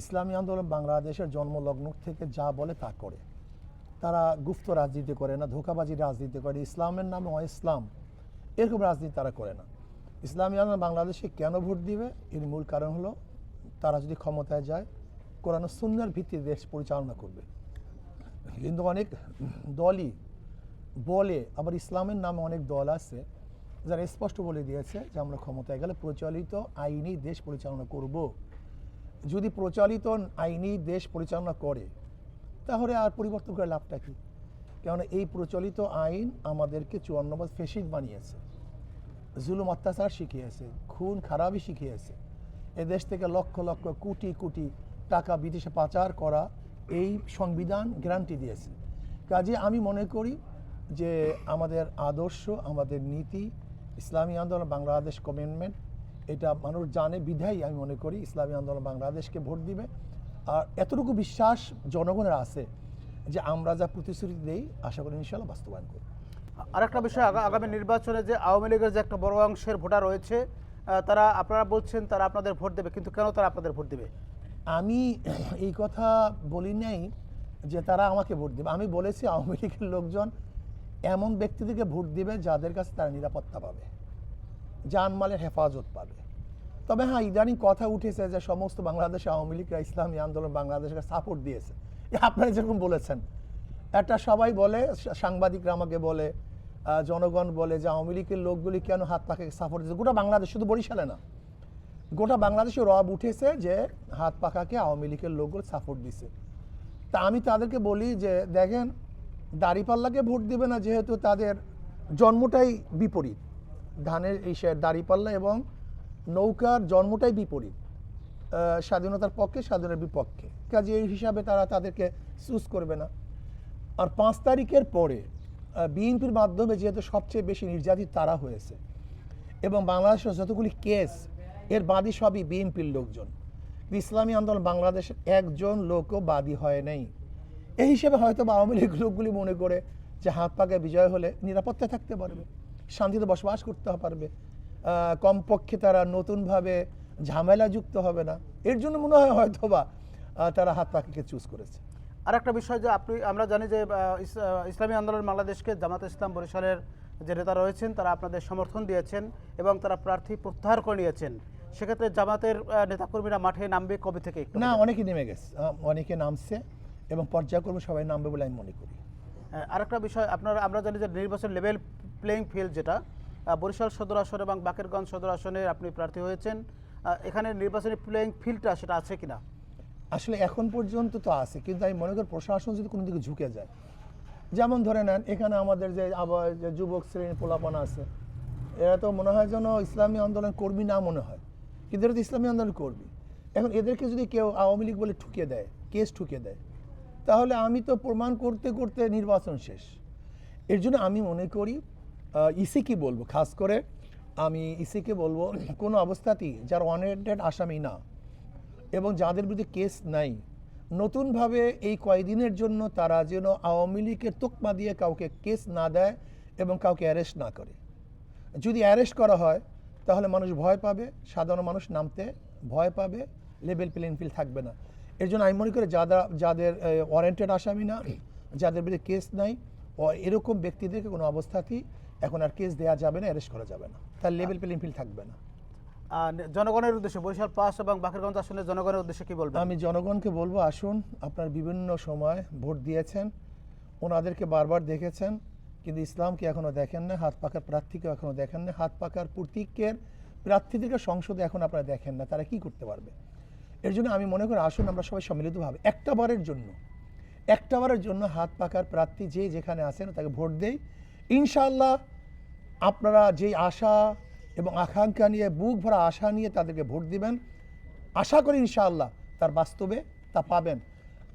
ইসলামী আন্দোলন বাংলাদেশের জন্মলগ্ন থেকে যা বলে তা করে। তারা গুপ্ত রাজনীতি করে না, ধোকাবাজি রাজনীতি করে, ইসলামের নামে অ ইসলাম এরকম রাজনীতি তারা করে না। ইসলামী আন্দোলন বাংলাদেশে কেন ভোট দিবে? এর মূল কারণ হলো তারা যদি ক্ষমতায় যায়, কোরআন ও সুন্নার ভিত্তিতে দেশ পরিচালনা করবে। কিন্তু অনেক দলই বলে, আবার ইসলামের নামে অনেক দল আছে যারা স্পষ্ট বলে দিয়েছে যে আমরা ক্ষমতায় গেলে প্রচলিত আইনি দেশ পরিচালনা করব। যদি প্রচলিত আইনি দেশ পরিচালনা করে, তাহলে আর পরিবর্তন করে লাভটা কি? কেননা এই প্রচলিত আইন আমাদেরকে চুয়ান্ন বছর ফেসিড বানিয়েছে, জুলুম অত্যাচার শিখিয়েছে, খুন খারাপই শিখিয়েছে। এদেশ থেকে লক্ষ লক্ষ কোটি কোটি টাকা বিদেশে পাচার করা এই সংবিধান গ্যারান্টি দিয়েছে। কাজে আমি মনে করি যে আমাদের আদর্শ, আমাদের নীতি, ইসলামী আন্দোলন, বাংলাদেশ কমিটমেন্ট এটা মানুষ জানে বিধাই আমি মনে করি ইসলামী আন্দোলন বাংলাদেশকে ভোট দিবে। আর এতটুকু বিশ্বাস জনগণের আছে যে আমরা যা প্রতিশ্রুতি দেই আশা করি ইনশাল্লাহ বাস্তবায়ন করব। আরেকটা বিষয় আগামী নির্বাচনে যে আওয়ামী লীগের যে একটা বড় অংশের ভোটার রয়েছে তারা আপনারা বলছেন তারা আপনাদের ভোট দেবে কিন্তু কেন তারা আপনাদের ভোট দেবে? আমি এই কথা বলি নাই যে তারা আমাকে ভোট দেবে। আমি বলেছি আওয়ামী লীগের লোকজন এমন ব্যক্তিদেরকে ভোট দিবে যাদের কাছে তারা নিরাপত্তা পাবে। জানমালের হেফাজত পাবে। তবে হ্যাঁ ইদানিং কথা উঠেছে যে সমস্ত বাংলাদেশ আওয়ামী লীগরা ইসলামী আন্দোলন বাংলাদেশকে সাপোর্ট দিয়েছে। আপনারা যেরকম বলেছেন, একটা সবাই বলে, সাংবাদিকরা আমাকে বলে জনগণ বলে যে আওয়ামী লীগের লোকগুলি কেন হাত পাকে সাপোর্ট দিয়েছে? গোটা বাংলাদেশ শুধু বরিশালে না, গোটা বাংলাদেশে রব উঠেছে যে হাত পাখাকে আওয়ামী লীগের লোকগুলো সাপোর্ট দিছে তা আমি তাদেরকে বলি যে দেখেন, দাড়িপাল্লাকে ভোট দিবে না যেহেতু তাদের জন্মটাই বিপরীত। ধানের এই দাড়িপাল্লা এবং নৌকার জন্মটাই বিপরীত স্বাধীনতার পক্ষে স্বাধীনতার বিপক্ষে। কাজে এই হিসাবে তারা তাদেরকে চুজ করবে না। আর পাঁচ তারিখের পরে বিএনপির মাধ্যমে যেহেতু সবচেয়ে বেশি নির্যাতিত তারা হয়েছে এবং বাংলাদেশের যতগুলি কেস এর বাদী সবই বিএনপির লোকজন। ইসলামী আন্দোলন বাংলাদেশের একজন লোকও বাদী হয় নাই। এই হিসেবে হয়তো আওয়ামী লীগ লোকগুলি মনে করে যে হাত পাকে বিজয় হলে নিরাপত্তা থাকতে পারবে। শান্তিতে বসবাস করতে পারবে। কমপক্ষে তারা নতুনভাবে ঝামেলা যুক্ত হবে না। এর জন্য মনে হয় হয়তো বা তারা হাত পাখিকে চুজ করেছে। আর একটা বিষয় যে আপনি আমরা জানি যে ইসলামী আন্দোলন বাংলাদেশকে জামাত ইসলাম বরিশালের যে নেতা রয়েছেন তারা আপনাদের সমর্থন দিয়েছেন এবং তারা প্রার্থী প্রত্যাহার করে নিয়েছেন। সেক্ষেত্রে জামাতের নেতাকর্মীরা মাঠে নামবে কবে থেকে না অনেকে নেমে গেছে। অনেকে নামছে এবং পর্যায়ক্রমে সবাই নামবে বলে আমি মনে করি। আরেকটা বিষয়, আপনারা, আমরা জানি যে নির্বাচন লেভেল প্লেইং ফিল্ড যেটা বরিশাল সদর আসন এবং বাকেরগঞ্জ সদর আসনে আপনি প্রার্থী হয়েছেন। এখানে নির্বাচনী প্লেইং ফিল্ডটা সেটা আছে কিনা? আসলে এখন পর্যন্ত তো আছে, কিন্তু আমি মনে করি প্রশাসন যদি কোনো দিকে ঝুঁকে যায়, যেমন ধরে নেন, এখানে আমাদের যে আবার যে যুবক শ্রেণির পোলাপানা আছে, এরা তো মনে হয় যেন ইসলামী আন্দোলন কর্মী না মনে হয়, কিন্তু এরা তো ইসলামী আন্দোলন কর্মী। এখন এদেরকে যদি কেউ আওয়ামী লীগ বলে ঠুকিয়ে দেয়, কেস ঠুকিয়ে দেয় তাহলে আমি তো প্রমাণ করতে করতে নির্বাচন শেষ। এর জন্য আমি মনে করি ইসিকে বলব, খাস করে আমি ইসিকে বলব, কোনো অবস্থাতেই যারা অনএডেড আসামি না এবং যাদের বিরুদ্ধে কেস নাই, নতুনভাবে এই কয়েকদিনের জন্য তারা যেন আওয়ামী লীগের তোকমা দিয়ে কাউকে কেস না দেয় এবং কাউকে অ্যারেস্ট না করে। যদি অ্যারেস্ট করা হয়, তাহলে মানুষ ভয় পাবে, সাধারণ মানুষ নামতে ভয় পাবে লেভেল প্লেন ফিল থাকবে না। এর জন্য আমি মনে করি যারা যাদের ওয়ারেন্টেড আসামি না যাদের বিরুদ্ধে কেস নাই ও এরকম ব্যক্তিদেরকে কোনো অবস্থাতেই এখন আর কেস দেওয়া যাবে না অ্যারেস্ট করা যাবে না। তার লেভেল প্লেন ফিল থাকবে না। জনগণের উদ্দেশ্যে বরিশাল পাস এবং বাকেরগঞ্জ আসনের জনগণের উদ্দেশ্যে কি বলব আমি জনগণকে বলব আসুন আপনার বিভিন্ন সময় ভোট দিয়েছেন ওনাদেরকে বারবার দেখেছেন কিন্তু ইসলামকে এখনও দেখেন না হাত পাকার প্রার্থীকে এখনও দেখেন না হাত পাকার প্রতীকের প্রার্থীদেরকে সংসদে এখন আপনারা দেখেন না তারা কি করতে পারবে? এর জন্য আমি মনে করি আসুন আমরা সবাই সম্মিলিতভাবে একটা বারের জন্য। একটা বারের জন্য হাত পাকার প্রার্থী যে যেখানে আছেন তাকে ভোট দেই। ইনশাল্লাহ আপনারা যেই আশা এবং আকাঙ্ক্ষা নিয়ে, বুক ভরা আশা নিয়ে তাদেরকে ভোট দিবেন, আশা করি ইনশাআল্লাহ তার বাস্তবে তা পাবেন।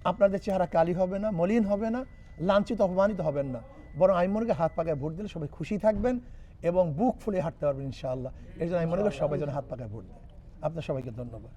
আপনাদের চেহারা কালি হবে না, মলিন হবে না, লাঞ্ছিত, অপমানিত হবেন না। বরং আমি মনে করি হাত পাকায় ভোট দিলে সবাই খুশি থাকবেন এবং বুক ফুলে হাঁটতে পারবেন ইনশাআল্লাহ। এই জন্য আমি মনে করি সবাই যেন হাত পাকায় ভোট দেয়। আপনার সবাইকে ধন্যবাদ।